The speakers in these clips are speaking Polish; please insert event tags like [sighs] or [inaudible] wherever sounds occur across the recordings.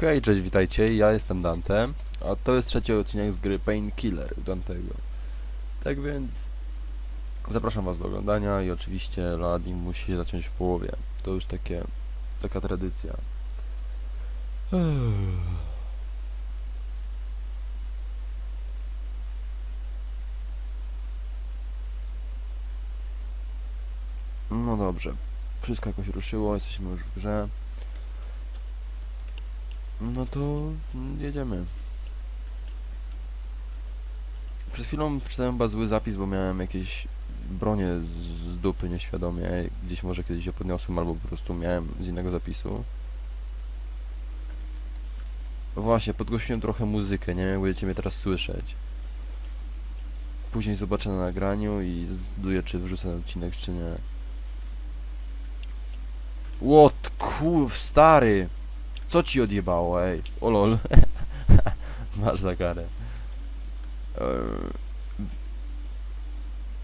Hej, cześć, witajcie, ja jestem Dante, a to jest trzeci odcinek z gry Painkiller Dantego. Tak więc zapraszam was do oglądania i oczywiście loading musi się zacząć w połowie. To już takie, taka tradycja. No dobrze, wszystko jakoś ruszyło, jesteśmy już w grze. No to jedziemy. Przed chwilą wczytałem chyba zły zapis, bo miałem jakieś bronie z, dupy nieświadomie. Gdzieś może kiedyś je podniosłem, albo po prostu miałem z innego zapisu. Właśnie, podgłosiłem trochę muzykę, nie wiem jak będziecie mnie teraz słyszeć. Później zobaczę na nagraniu i zdecyduję, czy wrzucę ten odcinek, czy nie. Łot, kurw, stary! Co ci odjebało, ej? O lol. [laughs] Masz za karę.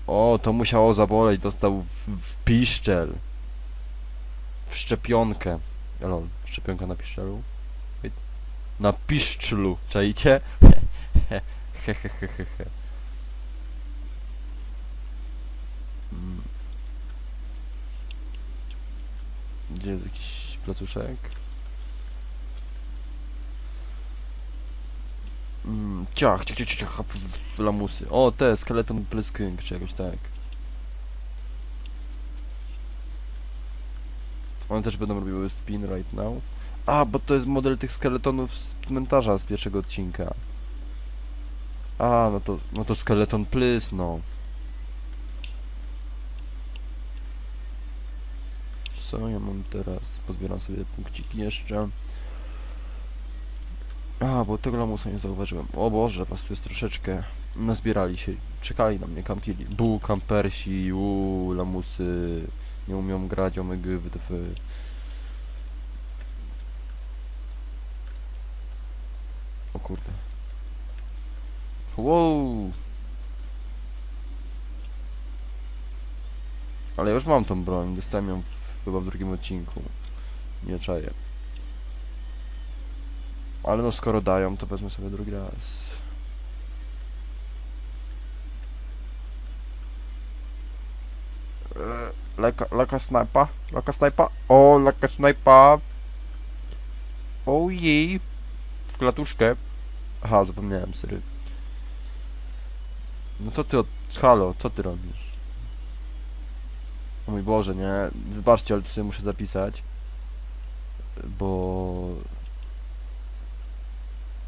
O, to musiało zaboleć. Dostał w, w piszczel. W szczepionkę. Lol, szczepionka na piszczelu? Na piszczlu, czajcie? [laughs] Hehehehe. Mm. Gdzie jest jakiś placuszek? Mm, ciach, ciach, ciach, ciach, lamusy. O, te, skeleton plesking, czy jakoś tak. One też będą robiły spin right now. A, bo to jest model tych skeletonów z cmentarza z pierwszego odcinka. A, no to, no to skeleton plys, no. Co ja mam teraz? Pozbieram sobie punkciki jeszcze. A, bo tego lamusa nie zauważyłem. O Boże, was tu jest troszeczkę. Nazbierali się, czekali na mnie, kampili. Bu, kampersi, u, lamusy. Nie umią grać, omega, wtf. O kurde. Wow! Ale już mam tą broń, dostałem ją w, chyba w drugim odcinku. Nie czaję. Ale no skoro dają, to wezmę sobie drugi raz. Eee, Leka, leka snajpa, leka snajpa, o, leka snajpa. Ojej, w klatuszkę. Aha, zapomniałem, sorry. No co ty od... Halo, co ty robisz? O mój Boże, nie? Wybaczcie, ale sobie muszę zapisać. Bo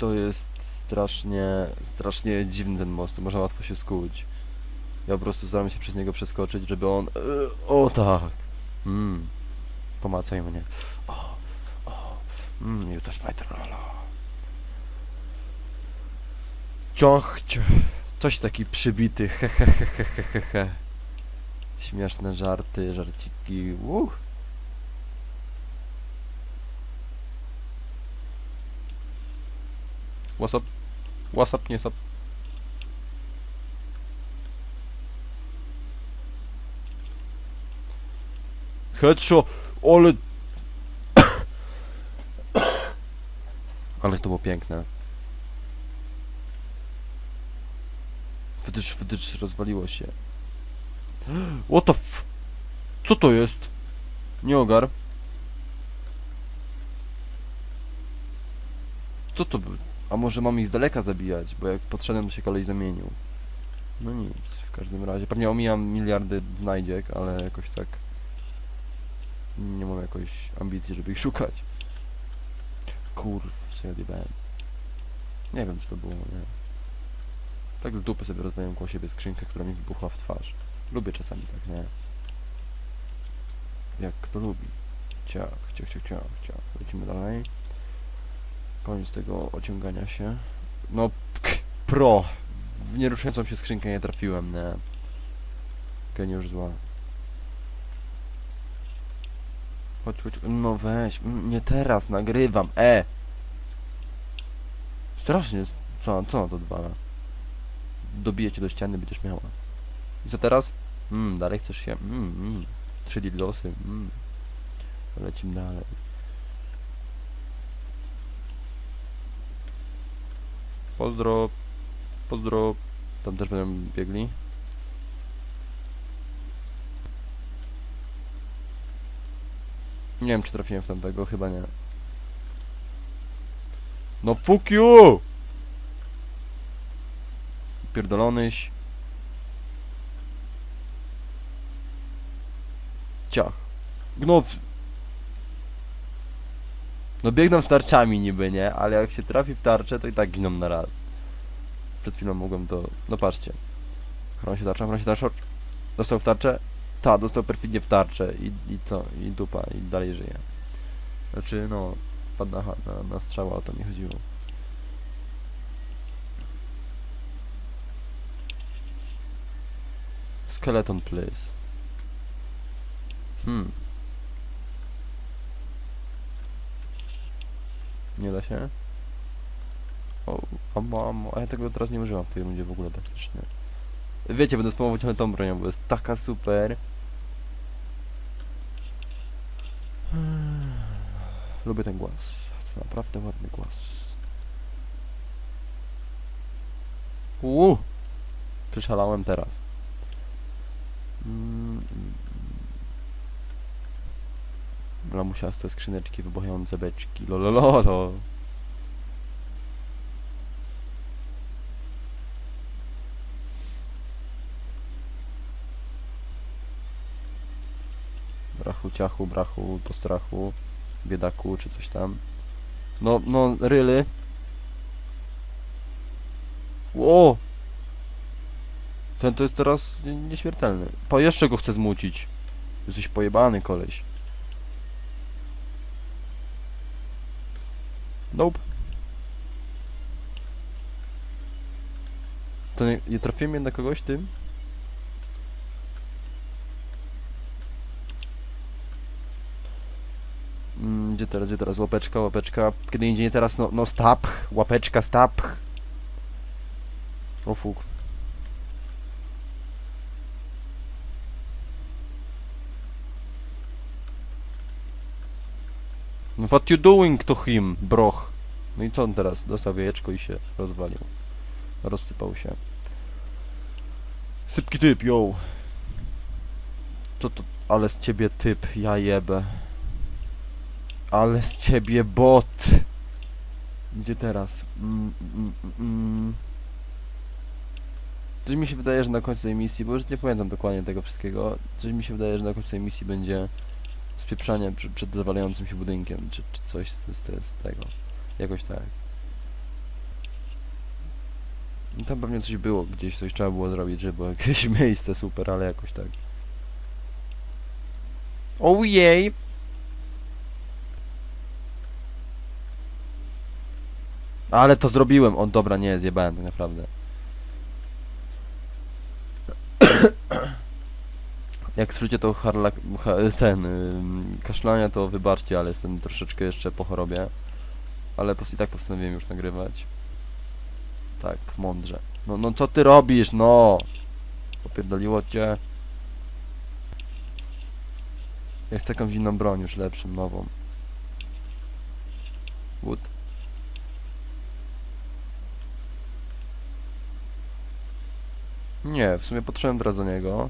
to jest strasznie, strasznie dziwny ten most, można łatwo się skuć. Ja po prostu staram się przez niego przeskoczyć, żeby on... e, O tak! Mm. Pomacaj mnie. O, o. Mm, you touch my trolla. Ciąch, ciąch. Coś taki przybity, he he he he he he he. Śmieszne żarty, żarciki, uh. What's up? What's up, nie up? Headshot! Ale... Ale to było piękne. Wydycz, wydycz, rozwaliło się. What the f... Co to jest? Nie ogar. Co to był? A może mam ich z daleka zabijać, bo jak podszedłem, to się kolej zamienił. No nic, w każdym razie. Pewnie omijam miliardy znajdziek, ale jakoś tak... Nie mam jakoś ambicji, żeby ich szukać. Kurw, się odjebałem. Nie wiem, co to było, nie. Tak z dupy sobie rozmawiam koło siebie skrzynkę, która mi wybuchła w twarz. Lubię czasami tak, nie? Jak kto lubi. Ciach, ciach, ciach, ciach, ciach. Lecimy dalej. Koniec tego ociągania się. No, pro! W nieruszającą się skrzynkę nie trafiłem, nie. Geniusz zła. Chodź, chodź, no weź, nie teraz, nagrywam, e! Strasznie, co, co to dwa? Dobiję cię do ściany, będziesz miała. I co teraz? Mm, dalej chcesz się, mm, mm. Trzy dildosy, mm. Lecimy dalej. Pozdro. Pozdro. Tam też będą biegli. Nie wiem, czy trafiłem w tamtego, chyba nie. No fuck you! Pierdolonyś. Ciach. No... No biegną z tarczami niby, nie? Ale jak się trafi w tarczę, to i tak giną na raz. Przed chwilą mogłem to... No patrzcie. Chron się tarczą, chron się tarczą. Dostał w tarczę? Ta, dostał perfidnie w tarczę i, i co? I dupa, i dalej żyje. Znaczy, no, padł na, na, na strzała, o to mi chodziło. Skeleton, please. Hmm. Nie da się? O, amo, amo. A ja tego teraz nie używam w tej rundzie w ogóle praktycznie. Wiecie, będę spamował tą bronią, bo jest taka super. [sighs] Lubię ten głos. To naprawdę ładny głos. Uuu! Przeszalałem teraz. Mm, mm. Lamusiaste skrzyneczki, wybuchające beczki, lolololo. Brachu, ciachu, brachu, postrachu, biedaku, czy coś tam. No, no, ryly. Ło! Ten to jest teraz nie- nieśmiertelny. Po jeszcze go chcę zmucić. Jesteś pojebany, koleś. Nope. To nie, nie trafiłem jednak kogoś tym? Mm, gdzie teraz, gdzie teraz? Łapeczka, łapeczka. Kiedy indziej nie teraz, no, no stapch. Łapeczka, stapch. O fuk. What you doing to him, broch? No i co on teraz? Dostał jajeczko i się rozwalił. Rozsypał się. Sypki typ, yo. Co to? Ale z ciebie typ, ja jebę. Ale z ciebie bot. Gdzie teraz? Mm, mm, mm, mm. Coś mi się wydaje, że na końcu tej misji, bo już nie pamiętam dokładnie tego wszystkiego, coś mi się wydaje, że na końcu tej misji będzie spieprzanie przy, przed zawalającym się budynkiem, czy, czy coś z, z, z tego. Jakoś tak. No tam pewnie coś było, gdzieś coś trzeba było zrobić, żeby było [laughs] jakieś miejsce super, ale jakoś tak. Ojej! Ale to zrobiłem. O, dobra, nie, zjebałem tak naprawdę. [coughs] Jak słyszycie to harlak, ha, ten, kaszlania, to wybaczcie, ale jestem troszeczkę jeszcze po chorobie. Ale i tak postanowiłem już nagrywać. Tak, mądrze. No, no co ty robisz, no? Popierdoliło cię. Ja chcę jakąś inną broń, już lepszą, nową. Wood. Nie, w sumie podszedłem teraz do niego.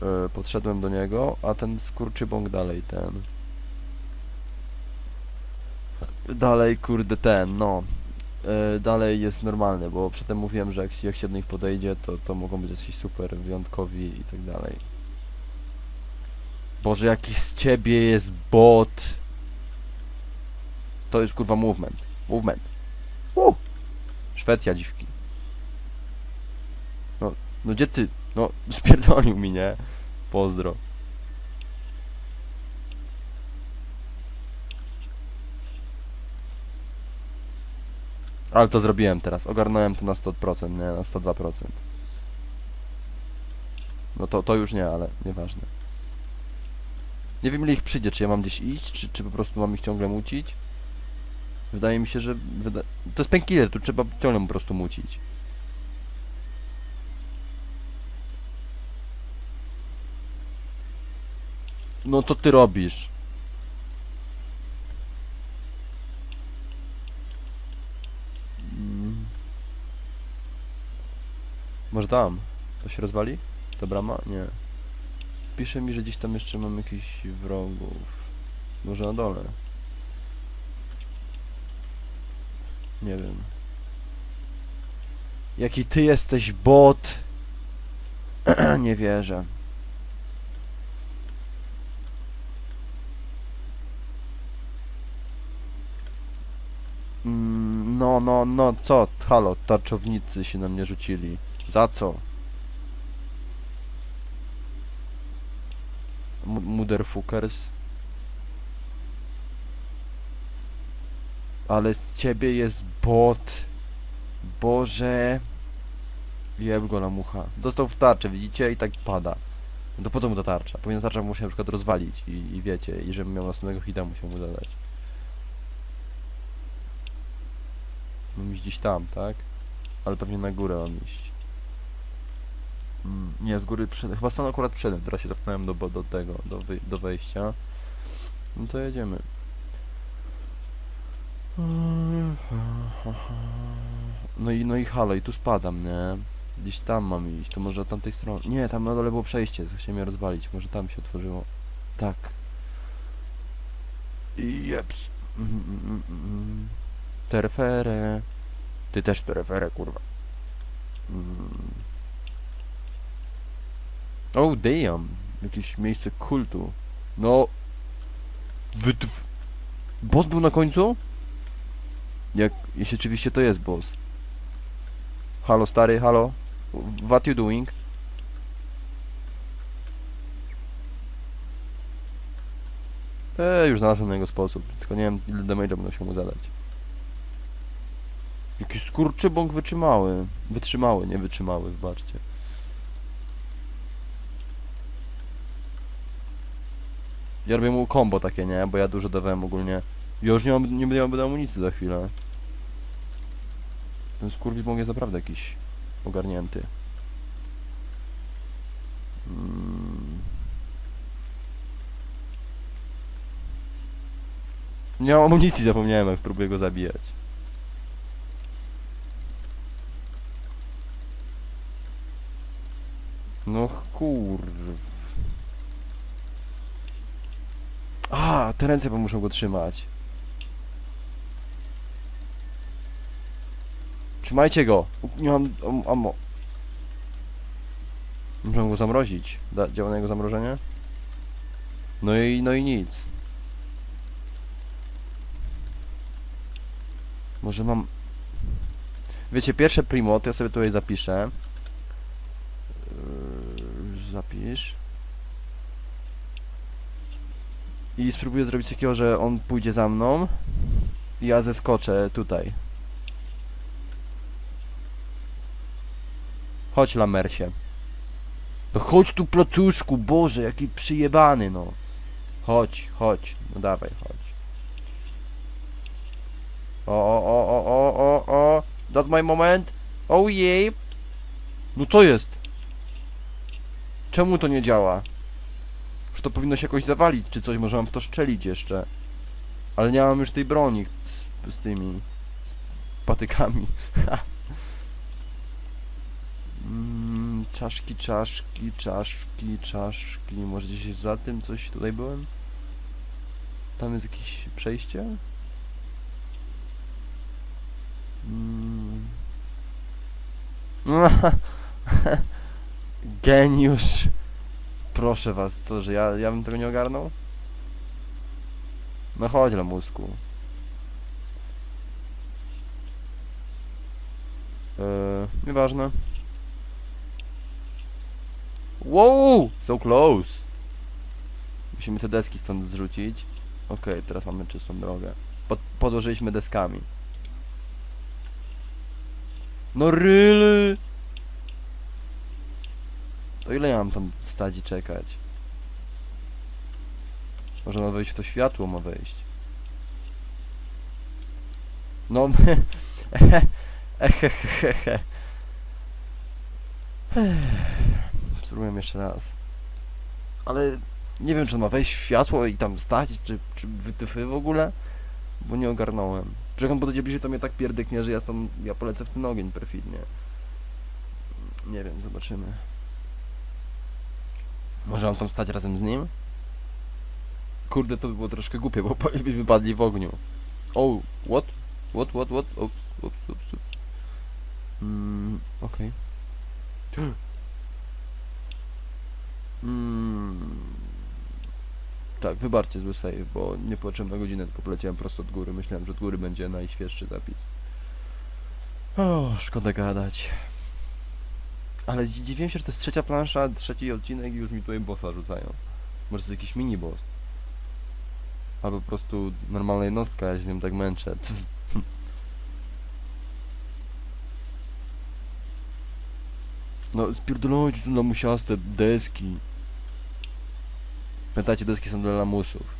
Yy, podszedłem do niego, a ten skurczybąk dalej ten. Dalej, kurde, ten, no. Yy, dalej jest normalny, bo przedtem mówiłem, że jak, jak się do nich podejdzie, to, to mogą być jacyś super wyjątkowi i tak dalej. Boże, jaki z ciebie jest bot. To jest kurwa movement. Movement. Uh! Szwecja, dziwki. No, no gdzie ty? No, [laughs] spierdolił mi, nie? Pozdro. Ale to zrobiłem teraz. Ogarnąłem to na 100%, nie? Na 102%. No to, to już nie, ale nieważne. Nie wiem ile ich przyjdzie, czy ja mam gdzieś iść, czy, czy po prostu mam ich ciągle mucić. Wydaje mi się, że... Wyda... To jest painkiller, tu trzeba ciągle po prostu mucić. No to ty robisz. Tam? To się rozwali? To brama? Nie. Pisze mi, że gdzieś tam jeszcze mam jakichś wrogów. Może na dole. Nie wiem. Jaki ty jesteś bot! [clears throat] nie wierzę. Mm, No, no, no, co? Halo, tarczownicy się na mnie rzucili. Za co? Motherfuckers. Ale z ciebie jest bot. Boże. Jeb go na mucha. Dostał w tarczę, widzicie? I tak pada. No to po co mu ta tarcza? Powinna tarcza mu się na przykład rozwalić i, i wiecie, i żebym miał następnego hita musiał mu zadać. Mam iść gdzieś tam, tak? Ale pewnie na górę mam iść. Mm, nie, z góry przed... Chyba stąd akurat przedem, teraz się cofnąłem do, do tego, do, wy, do wejścia. No to jedziemy. No i, no i halo, i tu spadam, nie? Gdzieś tam mam iść, to może od tamtej strony. Nie, tam na dole było przejście, chciałem mnie rozwalić, może tam się otworzyło. Tak. Jeps. Terfere. Ty też terfere, kurwa. Mm. Oh damn. Jakieś miejsce kultu. No. Wytw... Boss był na końcu? Jak, jeśli oczywiście to jest boss. Halo stary, halo. What you doing? Eee, już znalazłem na jego sposób. Tylko nie wiem ile damage'a będę się mu zadać. Jakiś skurczybąk wytrzymały. Wytrzymały, nie wytrzymały, wybaczcie. Ja robię mu combo takie, nie? Bo ja dużo dawałem ogólnie. Ja już nie, mam, nie będę amunicji za chwilę. Ten skurwibąk jest naprawdę jakiś ogarnięty. Mm. Nie mam amunicji, zapomniałem jak próbuję go zabijać. No kurw. A, te ręce muszą go trzymać. Trzymajcie go! Nie mam am- ammo. Muszę go zamrozić. Da, działa na jego zamrożenie? No i, no i nic. Może mam... Wiecie, pierwsze primo, to ja sobie tutaj zapiszę. Yy, zapisz. I spróbuję zrobić takiego, że on pójdzie za mną. Ja zeskoczę tutaj. Chodź, Lamersie. No chodź tu, placuszku, Boże, jaki przyjebany, no. Chodź, chodź, no dawaj, chodź. O, o, o, o, o, o, that's my moment. Oh jej. No co jest? Czemu to nie działa? Już to powinno się jakoś zawalić, czy coś, może mam w to strzelić jeszcze. Ale nie mam już tej broni z, z tymi... z patykami. [laughs] Mm, czaszki, czaszki, czaszki, czaszki. Może gdzieś za tym coś tutaj byłem? Tam jest jakieś przejście? Mm. [laughs] Geniusz. Proszę was, co, że ja, ja bym tego nie ogarnął? No chodź, lamusku. Eee, nieważne. Wow! So close! Musimy te deski stąd zrzucić. Okej, teraz mamy czystą drogę. Pod, podłożyliśmy deskami. No really? To ile ja mam tam stać i czekać? Może ma wejść w to światło, ma wejść. No, [laughs] ehehehe. Spróbuję jeszcze raz. Ale nie wiem, czy ma wejść w światło i tam stać, czy, czy wytyfy w ogóle, bo nie ogarnąłem. Jak on podejdzie bliżej, to mnie tak pierdyknie, że ja, ja polecę w ten ogień perfidnie. Nie wiem, zobaczymy. Może mam tam stać razem z nim? Kurde, to by było troszkę głupie, bo [laughs] by wypadli w ogniu. Oh, what? What, what, what? Oops, oops, oops, oops. Mm, okej. [gasps] Mm. Tak, wybaczcie zły save, bo nie patrzyłem na godzinę, tylko poleciałem prosto od góry. Myślałem, że od góry będzie najświeższy zapis. O, szkoda gadać. Ale zdziwiłem się, że to jest trzecia plansza, trzeci odcinek i już mi tutaj bossa rzucają. Może to jest jakiś mini boss. Albo po prostu normalna jednostka, ja się z nią tak męczę. [laughs] No, spierdolajcie tu lamusiaste deski. Pamiętajcie, deski są dla lamusów.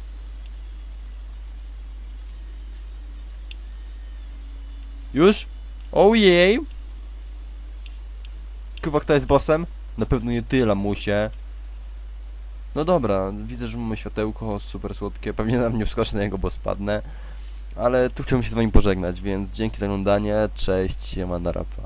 Już? Ojej! Kurwa, kto jest bossem? Na pewno nie ty, lamusie. No dobra, widzę, że mamy światełko super słodkie. Pewnie na mnie wskoczę na jego, bo spadnę. Ale tu chciałbym się z wami pożegnać, więc dzięki za oglądanie. Cześć, siema, na rapa.